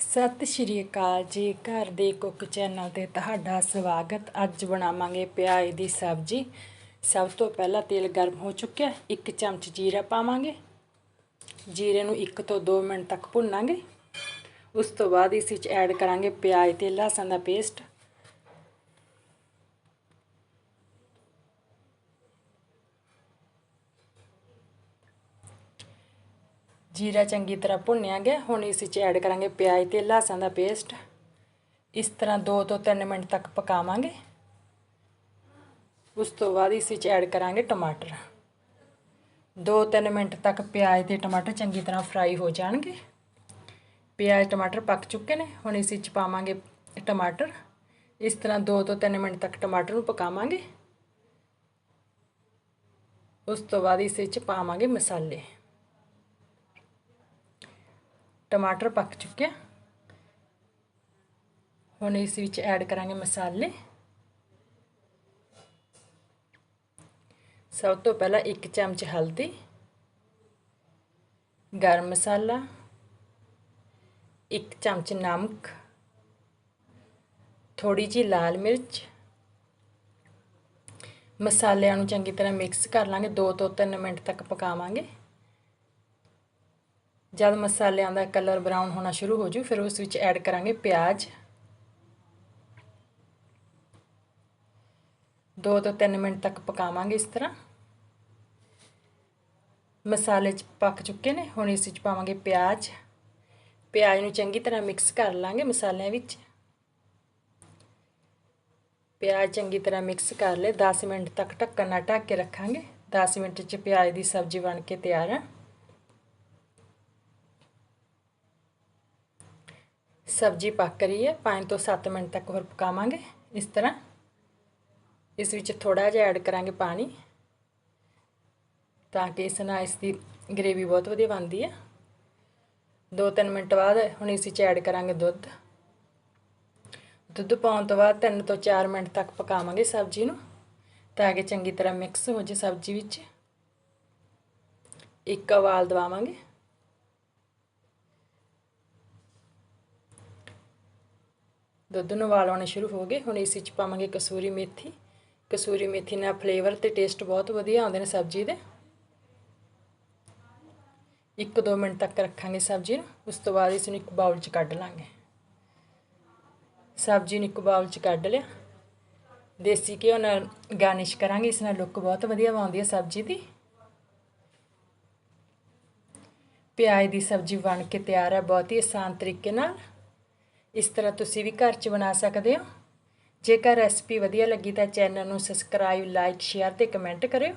ਸਤਿ ਸ਼੍ਰੀ ਅਕਾਲ ਜੀ, ਘਰ ਦੇ ਕੁੱਕ ਚੈਨਲ ਤੇ ਤੁਹਾਡਾ ਸਵਾਗਤ। ਅੱਜ ਬਣਾਵਾਂਗੇ ਪਿਆਜ਼ ਦੀ ਸਬਜ਼ੀ। ਸਭ ਤੋਂ ਪਹਿਲਾਂ ਤੇਲ ਗਰਮ ਹੋ ਚੁੱਕਿਆ, ਇੱਕ ਚਮਚ ਜੀਰਾ ਪਾਵਾਂਗੇ। ਜੀਰੇ ਨੂੰ 1 ਤੋਂ 2 ਮਿੰਟ ਤੱਕ ਭੁੰਨਾਂਗੇ। ਉਸ ਤੋਂ ਬਾਅਦ ਇਸ ਵਿੱਚ ਐਡ ਕਰਾਂਗੇ ਪਿਆਜ਼ ਤੇ ਲਸਣ ਦਾ ਪੇਸਟ। ਜੀਰਾ ਚੰਗੀ ਤਰ੍ਹਾਂ ਭੁੰਨਿਆ ਗਿਆ ਹੁਣ ਇਸ ਵਿੱਚ ਐਡ ਕਰਾਂਗੇ ਪਿਆਜ਼ ਤੇ ਲਸਣ ਦਾ ਪੇਸਟ ਇਸ ਤਰ੍ਹਾਂ 2 ਤੋਂ 3 ਮਿੰਟ ਤੱਕ ਪਕਾਵਾਂਗੇ। ਉਸ ਤੋਂ ਬਾਅਦ ਇਸ ਵਿੱਚ ਐਡ ਕਰਾਂਗੇ ਟਮਾਟਰ। 2-3 ਮਿੰਟ ਤੱਕ ਪਿਆਜ਼ ਤੇ ਟਮਾਟਰ ਚੰਗੀ ਤਰ੍ਹਾਂ ਫਰਾਈ ਹੋ ਜਾਣਗੇ। ਪਿਆਜ਼, ਟਮਾਟਰ ਪੱਕ ਚੁੱਕੇ ਨੇ। ਹੁਣ ਇਸ ਵਿੱਚ ਪਾਵਾਂਗੇ ਟਮਾਟਰ। ਇਸ ਤਰ੍ਹਾਂ 2 ਤੋਂ 3 ਮਿੰਟ ਤੱਕ ਟਮਾਟਰ ਨੂੰ ਪਕਾਵਾਂਗੇ। ਉਸ ਤੋਂ ਬਾਅਦ ਇਸ ਵਿੱਚ ਪਾਵਾਂਗੇ ਮਸਾਲੇ। ਟਮਾਟਰ ਪੱਕ ਚੁੱਕਿਆ ਹੁਣ ਇਸ ਵਿੱਚ ਐਡ ਕਰਾਂਗੇ ਮਸਾਲੇ। ਸਭ ਤੋਂ ਪਹਿਲਾਂ 1 ਚਮਚ ਹਲਦੀ, ਗਰਮ ਮਸਾਲਾ 1 ਚਮਚ ਨਮਕ ਥੋੜੀ ਜੀ ਲਾਲ ਮਿਰਚ। ਮਸਾਲਿਆਂ ਨੂੰ ਚੰਗੀ ਤਰ੍ਹਾਂ ਮਿਕਸ ਕਰ ਲਾਂਗੇ। 2 ਤੋਂ 3 ਮਿੰਟ ਤੱਕ ਪਕਾਵਾਂਗੇ। ਜਦ ਮਸਾਲਿਆਂ ਦਾ ਕਲਰ ਬਰਾਊਨ ਹੋਣਾ ਸ਼ੁਰੂ ਹੋ ਜੂ, ਫਿਰ ਉਸ ਵਿੱਚ ਐਡ ਕਰਾਂਗੇ ਪਿਆਜ਼। 2 ਤੋਂ 3 ਮਿੰਟ ਤੱਕ ਪਕਾਵਾਂਗੇ ਇਸ ਤਰ੍ਹਾਂ। ਮਸਾਲੇ ਚ ਪੱਕ ਚੁੱਕੇ ਨੇ, ਹੁਣ ਇਸ ਵਿੱਚ ਪਾਵਾਂਗੇ ਪਿਆਜ਼। ਪਿਆਜ਼ ਨੂੰ ਚੰਗੀ ਤਰ੍ਹਾਂ ਮਿਕਸ ਕਰ ਲਾਂਗੇ ਮਸਾਲਿਆਂ ਵਿੱਚ। ਪਿਆਜ਼ ਚੰਗੀ ਤਰ੍ਹਾਂ ਮਿਕਸ ਕਰ ਲੈ 10 ਮਿੰਟ ਤੱਕ ਢੱਕਣ ਨਾਲ ਢੱਕ ਕੇ ਰੱਖਾਂਗੇ। 10 ਮਿੰਟ 'ਚ ਪਿਆਜ਼ ਦੀ ਸਬਜ਼ੀ ਬਣ ਕੇ ਤਿਆਰ ਹੈ ਸਬਜ਼ੀ ਪੱਕ ਰਹੀ ਹੈ। 5 ਤੋਂ 7 ਮਿੰਟ ਤੱਕ ਹੋਰ ਪਕਾਵਾਂਗੇ। ਇਸ ਤਰ੍ਹਾਂ ਇਸ ਵਿੱਚ ਥੋੜਾ ਜਿਹਾ ਐਡ ਕਰਾਂਗੇ ਪਾਣੀ ਤਾਂ ਕਿ ਇਸ ਨਾਲ ਇਸ ਦੀ ਗ੍ਰੇਵੀ ਬਹੁਤ ਵਧੀਆ ਬਣਦੀ ਹੈ। 2-3 ਮਿੰਟ ਬਾਅਦ ਹੁਣ ਇਸ ਵਿੱਚ ਐਡ ਕਰਾਂਗੇ ਦੁੱਧ। ਦੁੱਧ ਪਾਉਣ ਤੋਂ ਬਾਅਦ 3 ਤੋਂ 4 ਮਿੰਟ ਤੱਕ ਪਕਾਵਾਂਗੇ ਸਬਜ਼ੀ ਨੂੰ ਤਾਂ ਕਿ ਚੰਗੀ ਤਰ੍ਹਾਂ ਮਿਕਸ ਹੋ ਜੇ ਸਬਜ਼ੀ ਵਿੱਚ। ਇੱਕ ਉਬਾਲ ਦਵਾਵਾਂਗੇ। ਦੁੱਧ ਨੂੰ ਉਬਾਲ ਆਉਣੇ ਸ਼ੁਰੂ ਹੋ ਗਏ। ਹੁਣ ਇਸ ਵਿੱਚ ਪਾਵਾਂਗੇ ਕਸੂਰੀ ਮੇਥੀ। ਕਸੂਰੀ ਮੇਥੀ ਨਾਲ ਫਲੇਵਰ ਤੇ ਟੇਸਟ ਬਹੁਤ ਵਧੀਆ ਆਉਂਦੇ ਨੇ ਸਬਜ਼ੀ ਦੇ। 1-2 ਮਿੰਟ ਤੱਕ ਰੱਖਾਂਗੇ ਸਬਜ਼ੀ ਨੂੰ। ਉਸ ਤੋਂ ਬਾਅਦ ਇਸ ਨੂੰ ਇੱਕ ਬਾਉਲ 'ਚ ਕੱਢ ਲਾਂਗੇ। ਸਬਜ਼ੀ ਨੂੰ ਇੱਕ ਬਾਉਲ 'ਚ ਕੱਢ ਲਿਆ। ਦੇਸੀ ਘਿਓ ਨਾਲ ਗਾਰਨਿਸ਼ ਕਰਾਂਗੇ। ਇਸ ਨਾਲ ਲੁੱਕ ਬਹੁਤ ਵਧੀਆ ਆਉਂਦੀ ਹੈ ਸਬਜ਼ੀ ਦੀ। ਪਿਆਜ਼ ਦੀ ਸਬਜ਼ੀ ਬਣ ਕੇ ਤਿਆਰ ਹੈ। ਬਹੁਤ ਹੀ ਆਸਾਨ ਤਰੀਕੇ ਨਾਲ। ਇਸ ਤਰ੍ਹਾਂ ਤੁਸੀਂ ਵੀ ਘਰ 'ਚ ਬਣਾ ਸਕਦੇ ਹੋ। ਜੇਕਰ ਰੈਸਪੀ ਵਧੀਆ ਲੱਗੀ ਤਾਂ ਚੈਨਲ ਨੂੰ ਸਬਸਕ੍ਰਾਈਬ ਲਾਈਕ ਸ਼ੇਅਰ ਤੇ ਕਮੈਂਟ ਕਰਿਓ।